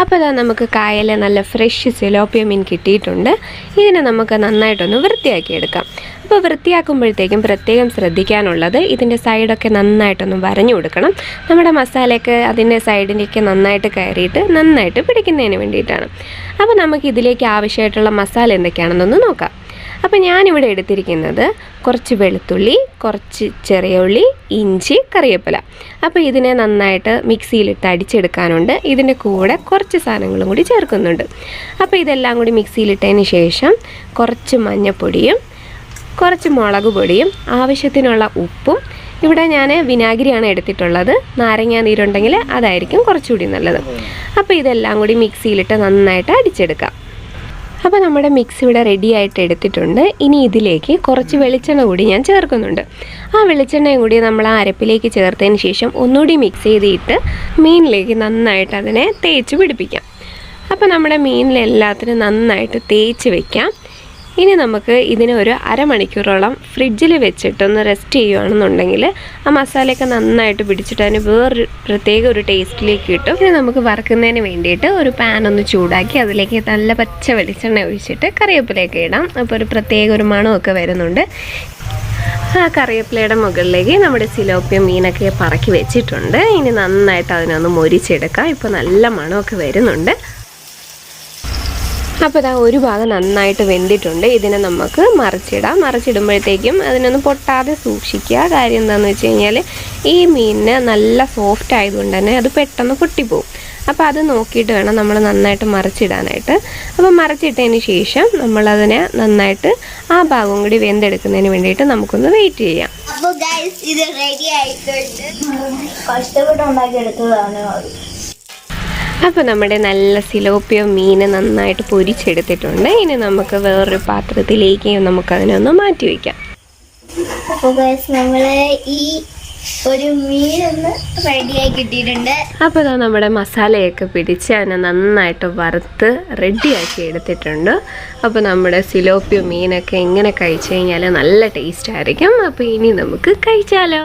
അപ്പോൾ അതാ നമുക്ക് കായൽ നല്ല ഫ്രഷ് സിലോപ്പിയ മീൻ കിട്ടിയിട്ടുണ്ട്. ഇതിനെ നമുക്ക് നന്നായിട്ടൊന്ന് വൃത്തിയാക്കിയെടുക്കാം. അപ്പോൾ വൃത്തിയാക്കുമ്പോഴത്തേക്കും പ്രത്യേകം ശ്രദ്ധിക്കാനുള്ളത് ഇതിന്റെ സൈഡൊക്കെ നന്നായിട്ടൊന്ന് വരഞ്ഞു കൊടുക്കണം. നമ്മുടെ മസാലയൊക്കെ അതിന്റെ സൈഡിലേക്ക് നന്നായിട്ട് കയറിയിട്ട് നന്നായിട്ട് പിടിക്കുന്നതിന് വേണ്ടിയിട്ടാണ്. അപ്പോൾ നമുക്ക് ഇതിലേക്ക് ആവശ്യമായിട്ടുള്ള മസാല എന്തൊക്കെയാണെന്നൊന്ന് നോക്കാം. അപ്പോൾ ഞാനിവിടെ എടുത്തിരിക്കുന്നത് കുറച്ച് വെളുത്തുള്ളി കുറച്ച് ചെറിയ ഉള്ളി ഇഞ്ചി കറിവേപ്പില. അപ്പോൾ ഇതിനെ നന്നായിട്ട് മിക്സിയിലിട്ട് അടിച്ചെടുക്കാനുണ്ട്. ഇതിന്റെ കൂടെ കുറച്ച് സാധനങ്ങളും കൂടി ചേർക്കുന്നുണ്ട്. അപ്പോൾ ഇതെല്ലാം കൂടി മിക്സിയിലിട്ടതിന് ശേഷം കുറച്ച് മഞ്ഞൾപ്പൊടിയും കുറച്ച് മുളക് പൊടിയും ആവശ്യത്തിനുള്ള ഉപ്പും ഇവിടെ ഞാൻ വിനാഗിരിയാണ് എടുത്തിട്ടുള്ളത്. നാരങ്ങാ നീരുണ്ടെങ്കിൽ അതായിരിക്കും കുറച്ചുകൂടി നല്ലത്. അപ്പോൾ ഇതെല്ലാം കൂടി മിക്സിയിലിട്ട് നന്നായിട്ട് അടിച്ചെടുക്കാം. അപ്പോൾ നമ്മുടെ മിക്സ് ഇവിടെ റെഡി ആയിട്ട് എടുത്തിട്ടുണ്ട്. ഇനി ഇതിലേക്ക് കുറച്ച് വെളിച്ചെണ്ണ കൂടി ഞാൻ ചേർക്കുന്നുണ്ട്. ആ വെളിച്ചെണ്ണയും കൂടി നമ്മൾ ആ അരപ്പിലേക്ക് ചേർത്തതിന് ശേഷം ഒന്നുകൂടി മിക്സ് ചെയ്തിട്ട് മീനിലേക്ക് നന്നായിട്ട് അതിനെ തേച്ച് പിടിപ്പിക്കാം. അപ്പോൾ നമ്മുടെ മീനിലെല്ലാത്തിനും നന്നായിട്ട് തേച്ച് വെക്കാം. ഇനി നമുക്ക് ഇതിനെ ഒരു അരമണിക്കൂറോളം ഫ്രിഡ്ജിൽ വെച്ചിട്ടൊന്ന് റെസ്റ്റ് ചെയ്യുകയാണെന്നുണ്ടെങ്കിൽ ആ മസാലയൊക്കെ നന്നായിട്ട് പിടിച്ചിട്ട് അതിന് വേറൊരു പ്രത്യേക ഒരു ടേസ്റ്റിലേക്ക് കിട്ടും ഇനി നമുക്ക് വറുക്കുന്നതിന് വേണ്ടിയിട്ട് ഒരു പാൻ ഒന്ന് ചൂടാക്കി അതിലേക്ക് നല്ല പച്ച വെളിച്ചെണ്ണ ഒഴിച്ചിട്ട് കറിവേപ്പിലയൊക്കെ ഇടാം. അപ്പോൾ ഒരു പ്രത്യേക ഒരു മണമൊക്കെ വരുന്നുണ്ട്. ആ കറിവേപ്പിലയുടെ മുകളിലേക്ക് നമ്മുടെ സിലോപ്പിയ മീനൊക്കെ പറക്കി വെച്ചിട്ടുണ്ട്. ഇനി നന്നായിട്ട് അതിനൊന്ന് മൊരിച്ചെടുക്കാം. ഇപ്പോൾ നല്ല മണമൊക്കെ വരുന്നുണ്ട്. അപ്പോൾ ഇതാ ഒരു ഭാഗം നന്നായിട്ട് വെന്തിട്ടുണ്ട്. ഇതിനെ നമുക്ക് മറിച്ചിടാം. മറിച്ചിടുമ്പോഴത്തേക്കും അതിനൊന്നും പൊട്ടാതെ സൂക്ഷിക്കുക. കാര്യം എന്താണെന്ന് വെച്ച് കഴിഞ്ഞാൽ ഈ മീനിന് നല്ല സോഫ്റ്റ് ആയതുകൊണ്ട് തന്നെ അത് പെട്ടെന്ന് പൊട്ടിപ്പോവും. അപ്പോൾ അത് നോക്കിയിട്ട് വേണം നമ്മൾ നന്നായിട്ട് മറിച്ചിടാനായിട്ട്. അപ്പോൾ മറിച്ചിട്ടതിന് ശേഷം നമ്മളതിനെ നന്നായിട്ട് ആ ഭാഗം കൂടി വെന്തെടുക്കുന്നതിന് വേണ്ടിയിട്ട് നമുക്കൊന്ന് വെയിറ്റ് ചെയ്യാം. അപ്പോൾ ഇത് റെഡി ആയിട്ടുണ്ട്. കഷ്ടപ്പെട്ട് ഉണ്ടാക്കിയെടുത്തതാണ്. അപ്പോൾ നമ്മുടെ നല്ല സിലോപ്പിയോ മീൻ നന്നായിട്ട് പൊരിച്ചെടുത്തിട്ടുണ്ട്. ഇനി നമുക്ക് വേറൊരു പാത്രത്തിലേക്ക് നമുക്കതിനൊന്ന് മാറ്റി വയ്ക്കാം അപ്പൊ ഗൈസ് നമ്മൾ ഈ ഒരു മീനൊന്ന് റെഡിയായി കിട്ടിയിട്ടുണ്ട്. അപ്പോൾ ഇതാ നമ്മുടെ മസാലയൊക്കെ പിടിച്ച് അതിനെ നന്നായിട്ട് വറുത്ത് റെഡിയാക്കി എടുത്തിട്ടുണ്ട്. അപ്പോൾ നമ്മുടെ സിലോപ്പിയ മീനൊക്കെ എങ്ങനെ കഴിച്ചു കഴിഞ്ഞാൽ നല്ല ടേസ്റ്റ് ആയിരിക്കും. അപ്പോൾ ഇനി നമുക്ക് കഴിച്ചാലോ?